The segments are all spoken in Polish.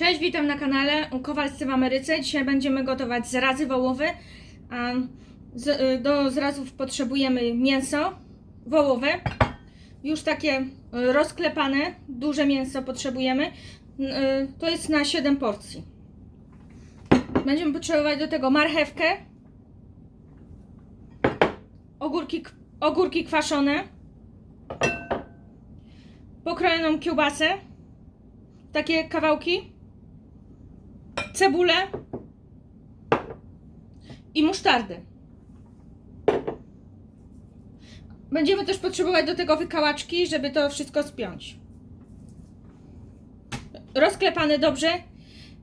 Cześć, witam na kanale Kowalscy w Ameryce. Dzisiaj będziemy gotować zrazy wołowe. Y, do zrazów potrzebujemy mięso wołowe, już takie y, rozklepane, duże mięso potrzebujemy. Y, To jest na 7 porcji. Będziemy potrzebować do tego marchewkę, ogórki, ogórki kwaszone, pokrojoną kiełbasę, takie kawałki, cebulę i musztardę. Będziemy też potrzebować do tego wykałaczki, żeby to wszystko spiąć. Rozklepane dobrze.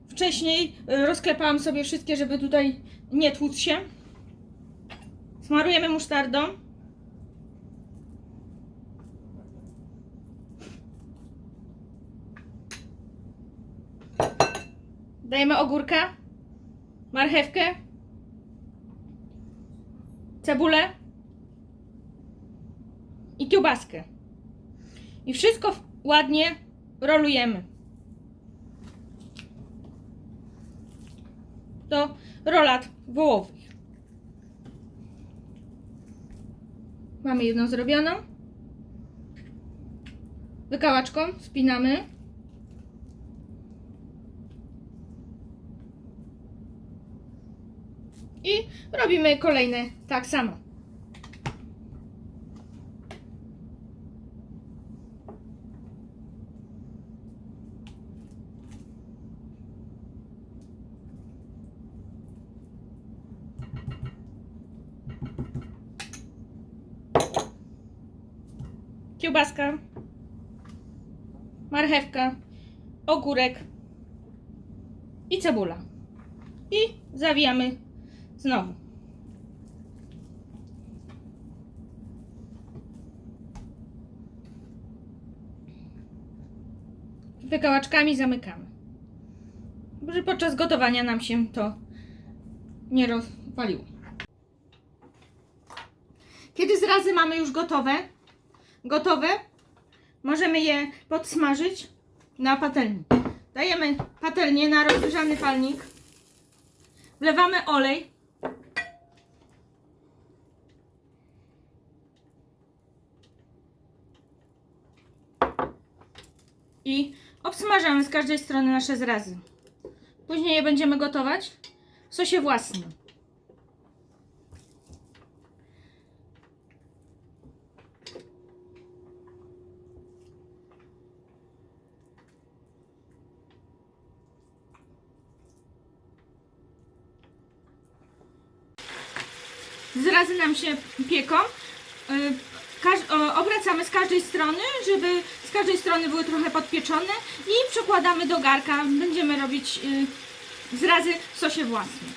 Wcześniej y, rozklepałam sobie wszystkie, żeby tutaj nie tłuc się. Smarujemy musztardą. Dajemy ogórka, marchewkę, cebulę i kiełbaskę. I wszystko ładnie rolujemy. Do rolat wołowych. Mamy jedną zrobioną. Wykałaczką spinamy. I robimy kolejne tak samo. Kiełbaska, marchewka, ogórek i cebula. I zawijamy Znowu. Wykałaczkami zamykamy. Żeby podczas gotowania nam się to nie rozwaliło. Kiedy zrazy mamy już gotowe, gotowe, możemy je podsmażyć na patelni. Dajemy patelnię na rozgrzany palnik. Wlewamy olej. I obsmażamy z każdej strony nasze zrazy. Później je będziemy gotować w sosie własnym. Zrazy nam się pieką. Y, obracamy z każdej strony, żeby z każdej strony były trochę podpieczone i przekładamy do garka. Będziemy robić y, zrazy w sosie własnym.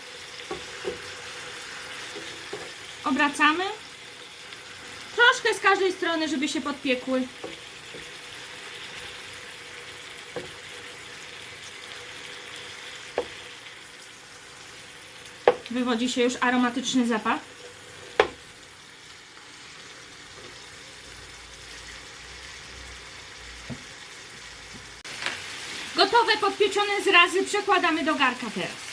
Obracamy. Troszkę z każdej strony, żeby się podpiekły. Wywodzi się już aromatyczny zapach. Gotowe podpieczone zrazy przekładamy do garka teraz.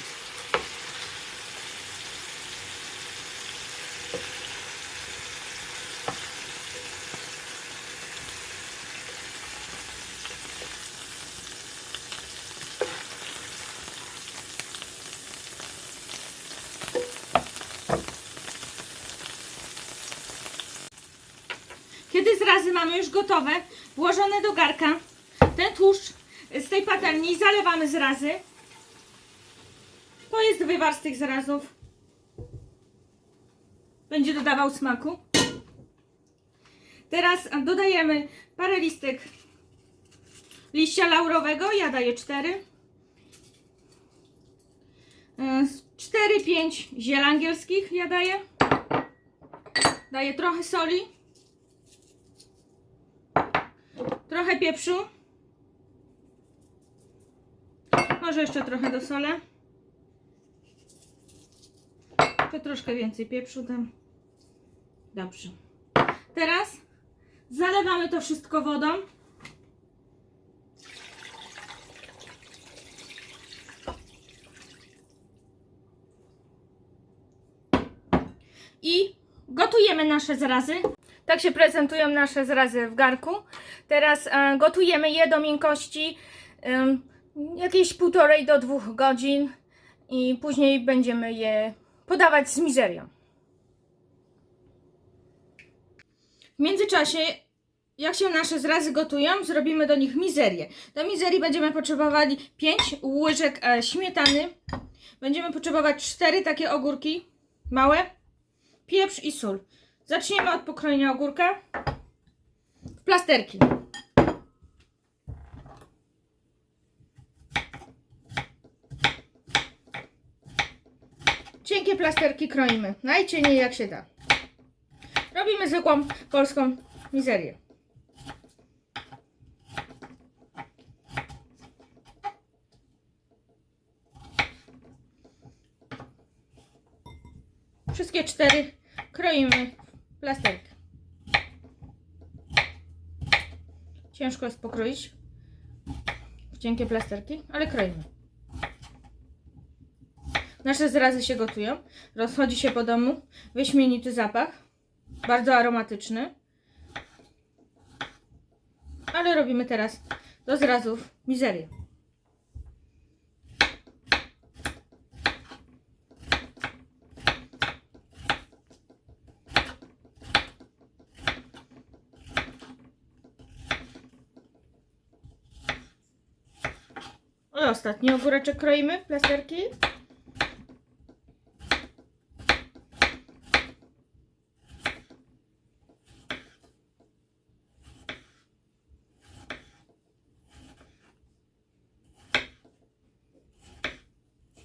Kiedy zrazy mamy już gotowe, włożone do garka, ten tłuszcz z tej patelni zalewamy zrazy. To jest wywar z tych zrazów. Będzie dodawał smaku. Teraz dodajemy parę listek liścia laurowego. Ja daję 4. 4-5 ziel angielskich ja daję. Daję trochę soli. Trochę pieprzu. Może jeszcze trochę dosolę. To troszkę więcej pieprzu dam. Dobrze. Teraz zalewamy to wszystko wodą. I gotujemy nasze zrazy. Tak się prezentują nasze zrazy w garku. Teraz e, gotujemy je do miękkości jakieś półtorej do dwóch godzin i później będziemy je podawać z mizerią. W międzyczasie, jak się nasze zrazy gotują, zrobimy do nich mizerię. Do mizerii będziemy potrzebowali 5 łyżek e, śmietany. Będziemy potrzebować 4 takie ogórki małe, pieprz i sól. Zaczniemy od pokrojenia ogórka w plasterki. Cienkie plasterki kroimy, najcieniej jak się da. Robimy zwykłą polską mizerię. Wszystkie cztery kroimy plasterki. Ciężko jest pokroić w cienkie plasterki, ale kroimy. Nasze zrazy się gotują. Rozchodzi się po domu wyśmienity zapach. Bardzo aromatyczny. Ale robimy teraz do zrazów mizerię. I ostatni ogóreczek kroimy, plasterki.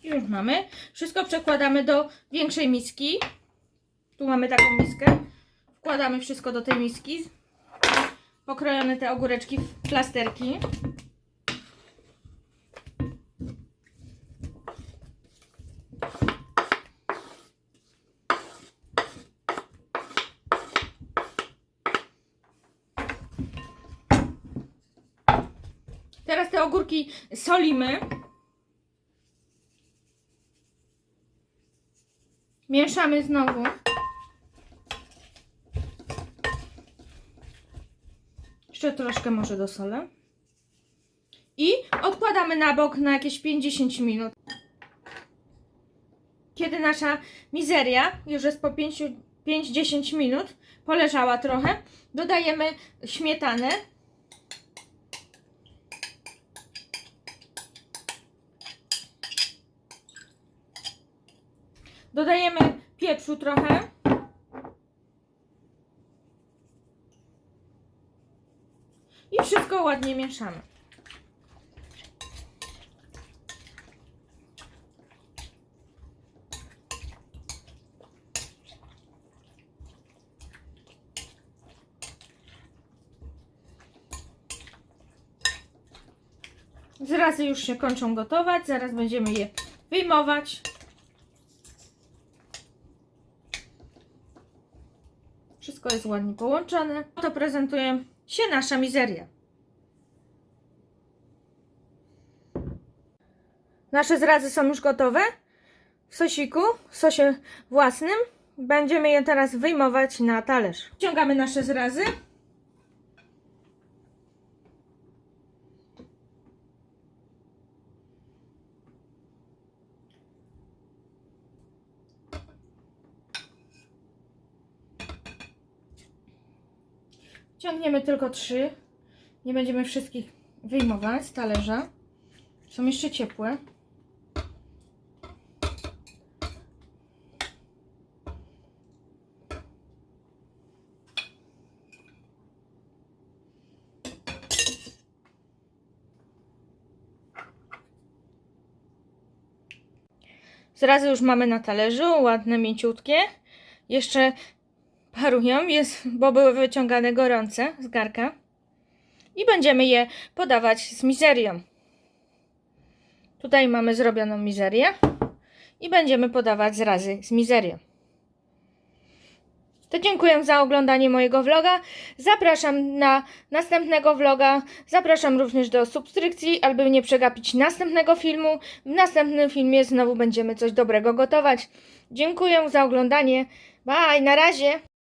Już mamy. Wszystko przekładamy do większej miski. Tu mamy taką miskę. Wkładamy wszystko do tej miski. Pokrojone te ogóreczki w plasterki. Teraz te ogórki solimy. Mieszamy znowu. Jeszcze troszkę może dosolę. I odkładamy na bok na jakieś 50 minut. Kiedy nasza mizeria już jest po 5-10 minut, poleżała trochę, dodajemy śmietanę. Dodajemy pieprzu trochę. I wszystko ładnie mieszamy. Zrazy już się kończą gotować, zaraz będziemy je wyjmować. Wszystko jest ładnie połączone. Oto prezentuje się nasza mizeria. Nasze zrazy są już gotowe. W sosiku, w sosie własnym. Będziemy je teraz wyjmować na talerz. Wciągamy nasze zrazy. Ciągniemy tylko trzy. Nie będziemy wszystkich wyjmować z talerza. Są jeszcze ciepłe. Zrazy już mamy na talerzu, ładne, mięciutkie. Jeszcze parują, jest, bo były wyciągane gorące z garka. I będziemy je podawać z mizerią. Tutaj mamy zrobioną mizerię i będziemy podawać zrazy z mizerią. To dziękuję za oglądanie mojego vloga. Zapraszam na następnego vloga. Zapraszam również do subskrypcji, aby nie przegapić następnego filmu. W następnym filmie znowu będziemy coś dobrego gotować. Dziękuję za oglądanie. Bye, na razie.